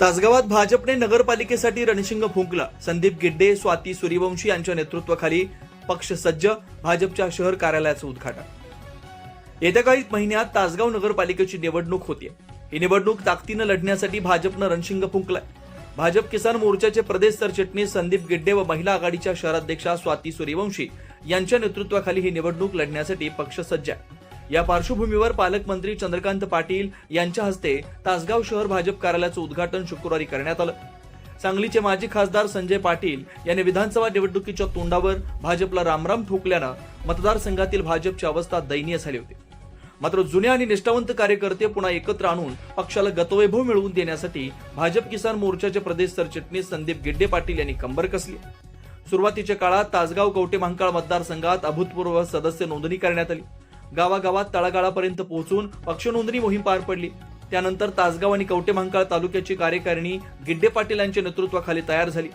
तासगावात भाजपने नगरपालिकेसाठी रणशिंग फुंकला. संदीप गिड्डे स्वाती सूर्यवंशी यांच्या नेतृत्वाखाली पक्ष सज्ज भाजपच्या शहर कार्यालयाचं उद्घाटन. येत्या काही महिन्यात तासगाव नगरपालिकेची निवडणूक होतीये. ही निवडणूक ताकदीनं लढण्यासाठी भाजपनं रणशिंग फुंकलाय. भाजप किसान मोर्चाचे प्रदेश सरचिटणीस संदीप गिड्डे व महिला आघाडीच्या शहराध्यक्षा स्वाती सूर्यवंशी यांच्या नेतृत्वाखाली ही निवडणूक लढण्यासाठी पक्ष सज्ज आहे. या पार्श्वभूमीवर पालकमंत्री चंद्रकांत पाटील यांच्या हस्ते तासगाव शहर भाजप कार्यालयाचं उद्घाटन शुक्रवारी करण्यात आलं. सांगलीचे माजी खासदार संजय पाटील यांनी विधानसभा निवडणुकीच्या तोंडावर भाजपला रामराम ठोकल्यानं मतदारसंघातील भाजपची अवस्था दयनीय झाली होती. मात्र जुने आणि निष्ठावंत कार्यकर्ते पुन्हा एकत्र आणून पक्षाला गतवैभव मिळवून देण्यासाठी भाजप किसान मोर्चाचे प्रदेश सरचिटणीस संदीप गिड्डे पाटील यांनी कंबर कसली. सुरुवातीच्या काळात तासगाव कवटे महांकाळ मतदारसंघात अभूतपूर्व सदस्य नोंदणी करण्यात आली. गावागावात तळागाळापर्यंत पोहोचून पक्ष नोंदणी मोहीम पार पडली. त्यानंतर तासगाव आणि कवटे महांकाळ तालुक्याची कार्यकारिणी गिड्डे पाटील यांच्या नेतृत्वाखाली तयार झाली.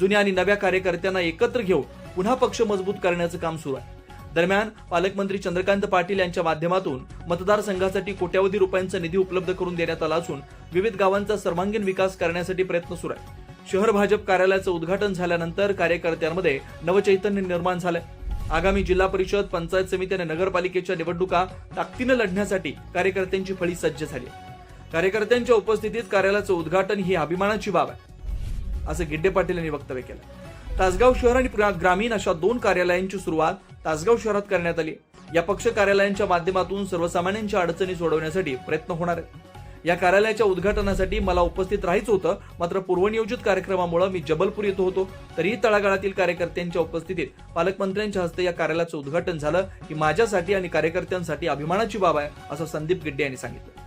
जुन्या आणि नव्या कार्यकर्त्यांना एकत्र घेऊन पुन्हा पक्ष मजबूत करण्याचं काम सुरू आहे. दरम्यान पालकमंत्री चंद्रकांत पाटील यांच्या माध्यमातून मतदारसंघासाठी कोट्यावधी रुपयांचा निधी उपलब्ध करून देण्यात आला असून विविध गावांचा सर्वांगीण विकास करण्यासाठी प्रयत्न सुरू आहे. शहर भाजप कार्यालयाचं उद्घाटन झाल्यानंतर कार्यकर्त्यांमध्ये नवचैतन्य निर्माण झालंय. आगामी जिल्हा परिषद पंचायत समिती आणि नगरपालिकेच्या निवडणुका ताकदीनं लढण्यासाठी कार्यकर्त्यांची फळी सज्ज झाली कार्यकर्त्यांच्या उपस्थितीत कार्यालयाचं उद्घाटन ही अभिमानाची बाब आहे असं गिड्डे पाटील यांनी वक्तव्य केलं. तासगाव शहर आणि ग्रामीण अशा दोन कार्यालयांची सुरुवात तासगाव शहरात करण्यात आली या पक्ष कार्यालयांच्या माध्यमातून सर्वसामान्यांच्या अडचणी सोडवण्यासाठी प्रयत्न होणार आहेत. या कार्यालयाच्या उद्घाटनासाठी मला उपस्थित राहायचं होतं. मात्र पूर्वनियोजित कार्यक्रमामुळे मी जबलपूर येतो होतो. तरीही तळागाळातील कार्यकर्त्यांच्या उपस्थितीत पालकमंत्र्यांच्या हस्ते या कार्यालयाचं उद्घाटन झालं. ही माझ्यासाठी आणि कार्यकर्त्यांसाठी अभिमानाची बाब आहे असं संदीप गिड्डे यांनी सांगितलं.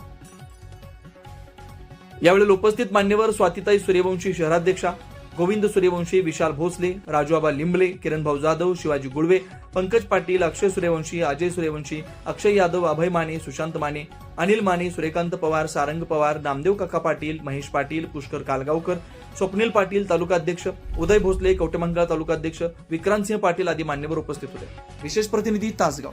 यावेळी उपस्थित मान्यवर स्वातिताई सूर्यवंशी शहराध्यक्षा गोविंद सूर्यवंशी विशाल भोसले राजूआबा लिंबले किरणभाऊ जाधव शिवाजी गुळवे पंकज पाटील अक्षय सूर्यवंशी अजय सूर्यवंशी अक्षय यादव अभय माने सुशांत माने अनिल माने सूर्यकांत पवार सारंग पवार नामदेव काका पाटील महेश पाटील पुष्कर कालगावकर स्वप्नील पाटील तालुकाध्यक्ष उदय भोसले कवटेमंगळ तालुकाध्यक्ष विक्रांतसिंह पाटील आदी मान्यवर उपस्थित होते. विशेष प्रतिनिधी तासगाव.